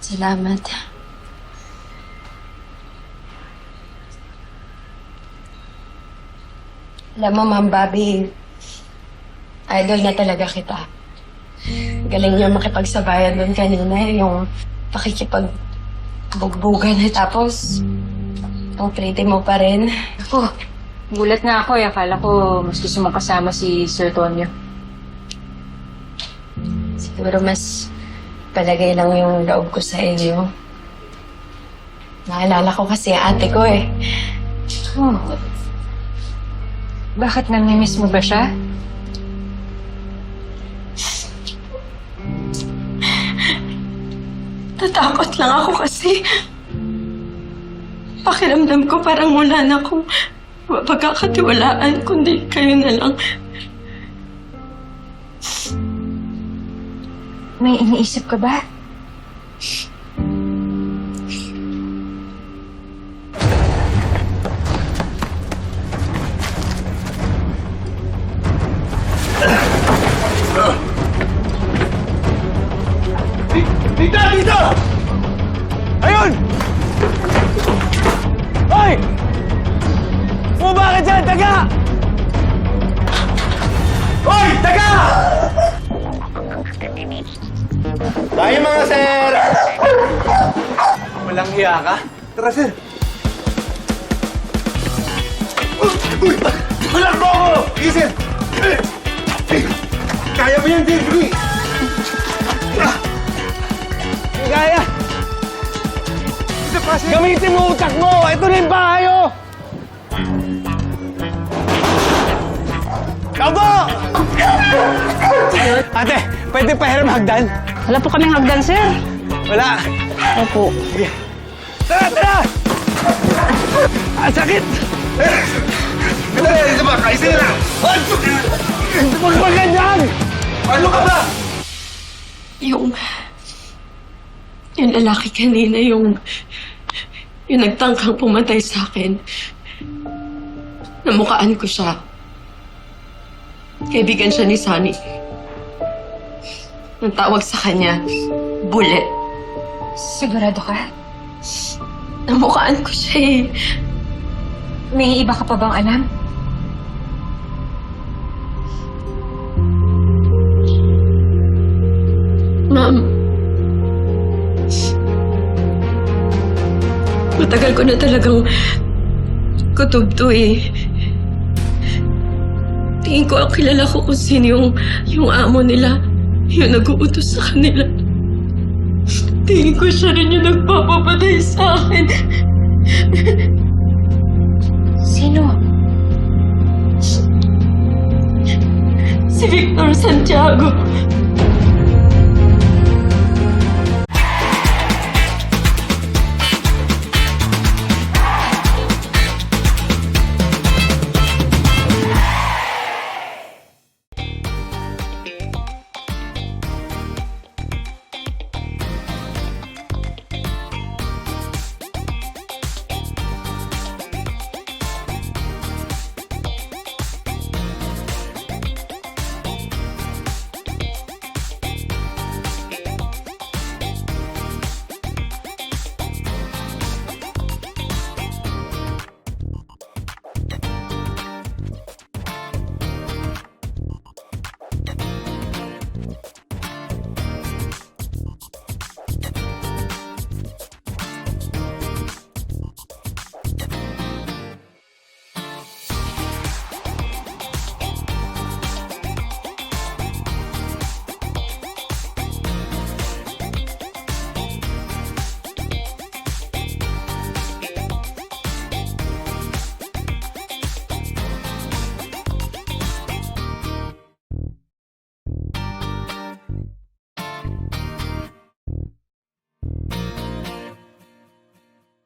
Salamat. Alam mo, Ma'am Bobby, idol na talaga kita. Galing niyo makipagsabayan doon kanina, yung pakikipag-bugbugan. Tapos, ang pretty mo pa rin. Ako, gulat nga ako eh. Akala ko mas gusto mong kasama si Sir Tonyo. Siguro mas palagay lang yung loob ko sa inyo. Naalala ko kasi ate ko eh. Oh. Bakit namimiss mo ba siya? Natakot lang ako kasi pakiramdam ko parang wala na akong pagkakatiwalaan kundi kayo na lang. May iniisip ka ba? Dito! Dito! Ayun! Hoy! Bumaba ka dyan! Taga! Hoy! Taga! Tayo mga sir! Walang hiya ka? Tara sir! Uy! Walang ko ako! Sige sir! Kaya mo yan, sir! Sige! Kaya! Gamitin mo utak mo! Ito na yung bahay, oh! Kabo! Ate, pwede pahiram hagdan? Wala po kaming hagdan, sir. Wala. Opo. Sige. Tara, tara! Ang sakit! Ito na, ito ba? Kaisa na! Huwag ba ganyan? Ano ka ba? Yung... Yung lalaki kanina, yung... Yung nagtangkang pumatay sa akin. Namukaan ko siya. Kaibigan siya ni Sunny. Ang tawag sa kanya, Bullet. Sigurado ka? Namukaan ko siya eh. May iba ka pa bang alam? Ma'am. Matagal ko na talagang kutob to eh. Tingin ko ang kilala ko kung sino yung, yung amo nila. Yung nag-uutos sa kanila. Tingin ko siya rin yung nagpapapatay sa akin. Sino? Si Victor Santiago.